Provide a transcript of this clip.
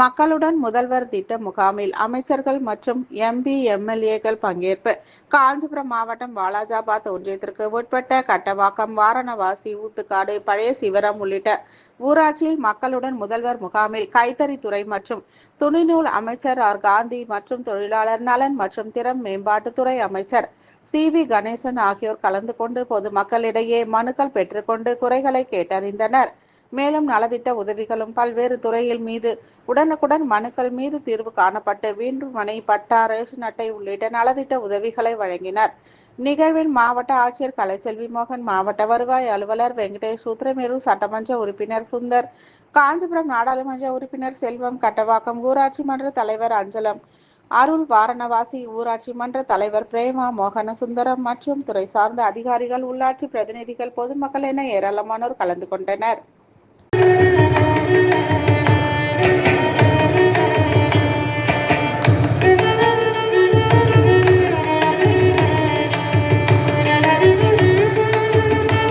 மக்களுடன் முதல்வர் திட்ட முகாமில் அமைச்சர்கள் மற்றும் எம்பி எம்எல்ஏக்கள் பங்கேற்பு. காஞ்சிபுரம் மாவட்டம் வாலாஜாபாத் ஒன்றியத்திற்கு உட்பட்ட கட்டவாக்கம் வாரணவாசி ஊத்துக்காடு பழைய சிவரம் உள்ளிட்ட ஊராட்சியில் மக்களுடன் முதல்வர் முகாமில் கைத்தறித்துறை மற்றும் துணிநூல் அமைச்சர் ஆர். காந்தி மற்றும் தொழிலாளர் நலன் மற்றும் திறம் மேம்பாட்டுத்துறை அமைச்சர் சி. வி. கணேசன் ஆகியோர் கலந்து கொண்டு பொதுமக்களிடையே மனுக்கள் பெற்றுக்கொண்டு குறைகளை கேட்டறிந்தனர். மேலும் நலத்திட்ட உதவிகளும் பல்வேறு துறையில் மீது உடனுக்குடன் மனுக்கள் மீது தீர்வு காணப்பட்டு வீண்டு மனை பட்டா ரேஷன் அட்டை உள்ளிட்ட நலத்திட்ட உதவிகளை வழங்கினர். நிகழ்வில் மாவட்ட ஆட்சியர் கலைச்செல்வி மோகன் மாவட்ட வருவாய் அலுவலர் வெங்கடேஷ் உத்திரமேரூர் சட்டமன்ற உறுப்பினர் சுந்தர் காஞ்சிபுரம் நாடாளுமன்ற உறுப்பினர் செல்வம் கட்டவாக்கம் ஊராட்சி மன்ற தலைவர் அஞ்சலம் அருள் வாரணவாசி ஊராட்சி மன்ற தலைவர் பிரேமா மோகன சுந்தரம் மற்றும் துறை சார்ந்த அதிகாரிகள் உள்ளாட்சி பிரதிநிதிகள் பொதுமக்கள் என ஏராளமானோர் கலந்து கொண்டனர்.